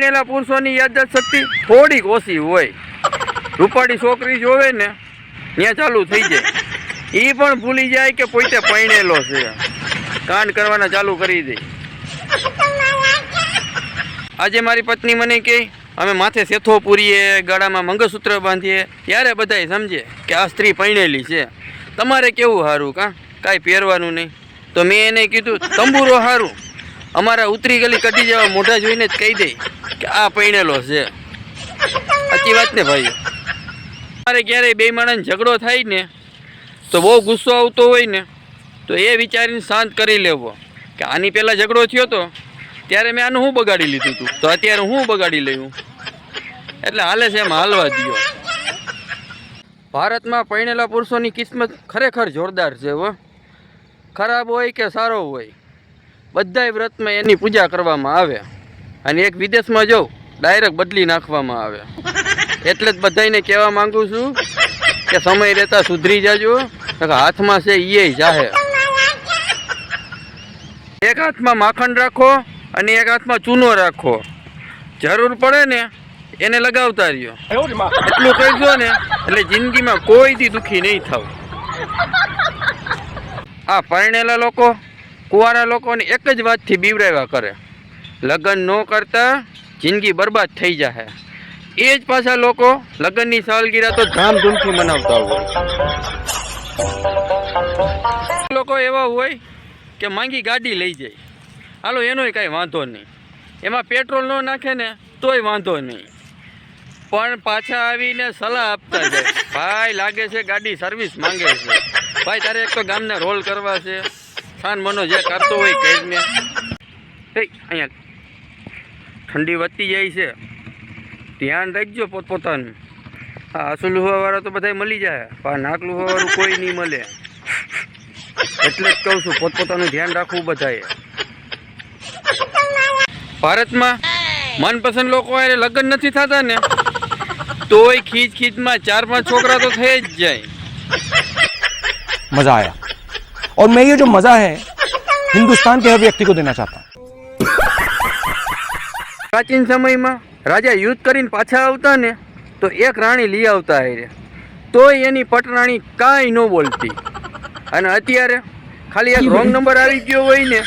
પૈણેલા પુરુષોની યાદદાસ્ત શક્તિ થોડીક ઓછી હોય. રૂપાળી છોકરી જોવે ને, ત્યાં ચાલુ થઈ જાય. એ પણ ભૂલી જાય કે પોતે પૈણેલો છે. કાંડ કરવાના ચાલુ કરી દે. આજે મારી પત્ની મને કહે, અમે માથે સેથો પૂરીએ, ગળામાં મંગળસૂત્ર બાંધીએ. ત્યારે બધાય સમજે કે આ સ્ત્રી પૈણેલી છે. તમારે કેવું સારું કાં? કાંઈ પહેરવાનું નહીં. તો મેં એને કીધું, તંબુરો સારું અમારા ઉતરી ગલી કટી જવા મોઢા જોઈને જ કહી દે. કે આ પૈણેલો છે. સાચી વાત ને ભાઈ? મારે ક્યારેય બે માણસ ઝઘડો થાય ને, તો બહુ ગુસ્સો આવતો હોય ને, તો એ વિચારીને શાંત કરી લેવો. કે આની પહેલાં ઝઘડો થયો તો, ત્યારે મેં આનું હું બગાડી લીધું હતું તો અત્યારે હું બગાડી લઉં એટલે હાલે છે એમ હાલવા દો ભારતમાં પરણેલા પુરુષોની કિસ્મત ખરેખર જોરદાર છે હો. ખરાબ હોય કે સારો હોય, બધાય વ્રતમાં એની પૂજા કરવામાં આવે. અને એક વિદેશમાં જાઉં ડાયરેક્ટ બદલી નાખવામાં આવે. એટલે જ બધાને કહેવા માંગુ છું કે સમય રહેતા સુધરી જાજો. હાથમાં છે એ જાહે. એક હાથમાં માખણ રાખો અને એક હાથમાં ચૂનો રાખો. જરૂર પડે ને એને લગાવતા રહ્યો. એટલું કહેજો ને, એટલે જિંદગીમાં કોઈથી દુઃખી નહીં થાવ. આ પરણેલા લોકો, કુંવારા લોકોને એક જ વાતથી બીવરાવ્યા કરે. લગ્ન ન કરતા જિંદગી બરબાદ થઈ જાય એ જ પાછા લોકો લગ્નની સાલગીરા તો ધામધૂમથી મનાવતા હોય. લોકો એવા હોય કે માંગી ગાડી લઈ જાય. હાલો, એનોય કાંઈ વાંધો નહીં. એમાં પેટ્રોલ ન નાખે ને તોય વાંધો નહીં. પણ પાછા આવીને સલાહ આપતા જાય. ભાઈ, લાગે છે ગાડી સર્વિસ માંગે છે. ભાઈ, તારે એક તો ગામને રોલ કરવા છે. સાન મનો જે કરતો હોય કહીને અહીંયા. ઠંડી વધતી જાય છે ધ્યાન રાખજો પોતપોતાનું હા આસુ લુહાવાળા તો બધાય મળી જાય પણ આ નાક લુહાવાળું કોઈ નહીં મળે એટલે જ કહું છું પોતપોતાનું ધ્યાન રાખવું બધાએ ભારતમાં મનપસંદ લોકો હારે લગ્ન નથી થતા ને તોય ખીચ ખીચમાં ચાર પાંચ છોકરા તો થઈ જ જાય मजा आया और मैं ये जो मजा है हिंदुस्तान के हर व्यक्ति को देना चाहता हूँ પ્રાચીન સમયમાં રાજા યુદ્ધ કરીને પાછા આવતા ને તો એક રાણી લઈ આવતા હારે. તોય એની પટરાણી કાંઈ ન બોલતી. અને અત્યારે ખાલી એક રોંગ નંબર આવી ગયો હોય ને,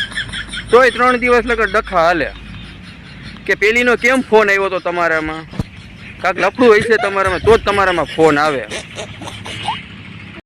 તોય ત્રણ દિવસ લગર ડખા હાલે. કે પેલીનો કેમ ફોન આવ્યો તો તમારામાં? કાંક લફડું હોય છે તમારામાં, તો જ તમારામાં ફોન આવે.